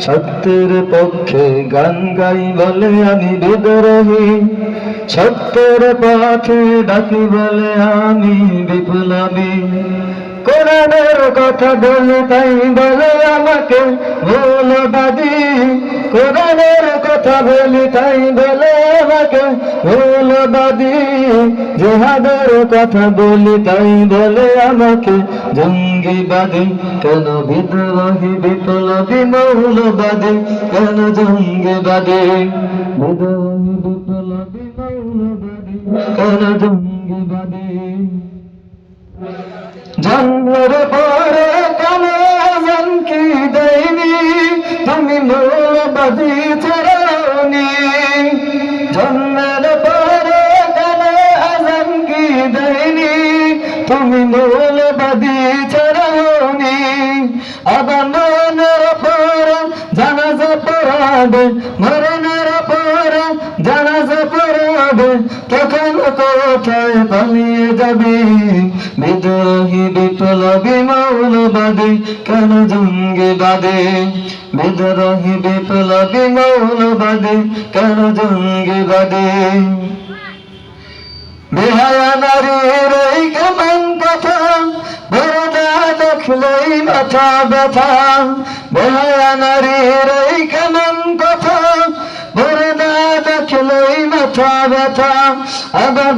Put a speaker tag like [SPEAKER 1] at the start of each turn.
[SPEAKER 1] সত্যের পক্ষে গান গাই বলে আমি বিদ্রোহী। সত্যের পথে ডাকি বলে আমি বিপ্লবী। কোরআনের কথা বলে তাই বলে আমাকে মৌলবাদী। কোরআনের কথা বলি তাই বলে আমাকে মৌলবাদী জেহাদের কথা বলি তাই বলে আমাকে জঙ্গিবাদী কেন বিদ্রোহী, বিপ্লবী, মৌলবাদী? কেন জঙ্গিবাদী বিদ্রোহী, বিপ্লবী, মৌলবাদী? কেন জঙ্গিবাদী জন্মের পরে কানে কি দেয়নি? তুমি মৌলবাদী তুমি মৌলবাদী আবার মনের পর, জানাজা পড়াবে, মরণের পর, জানাজা পড়াবে। তখন কোথায় পালিয়ে যাবে? বিদ্রোহী বিপ্লবী মৌলবাদী কেন জঙ্গিবাদী বিদ্রোহী বিপ্লবী মৌলবাদী কেন জঙ্গিবাদী বেহায়া নারীর মাথা ব্যথা বেহায়া নারীর এই কেমন কথা। বরদা দেখলেই মাথা ব্যথা আবার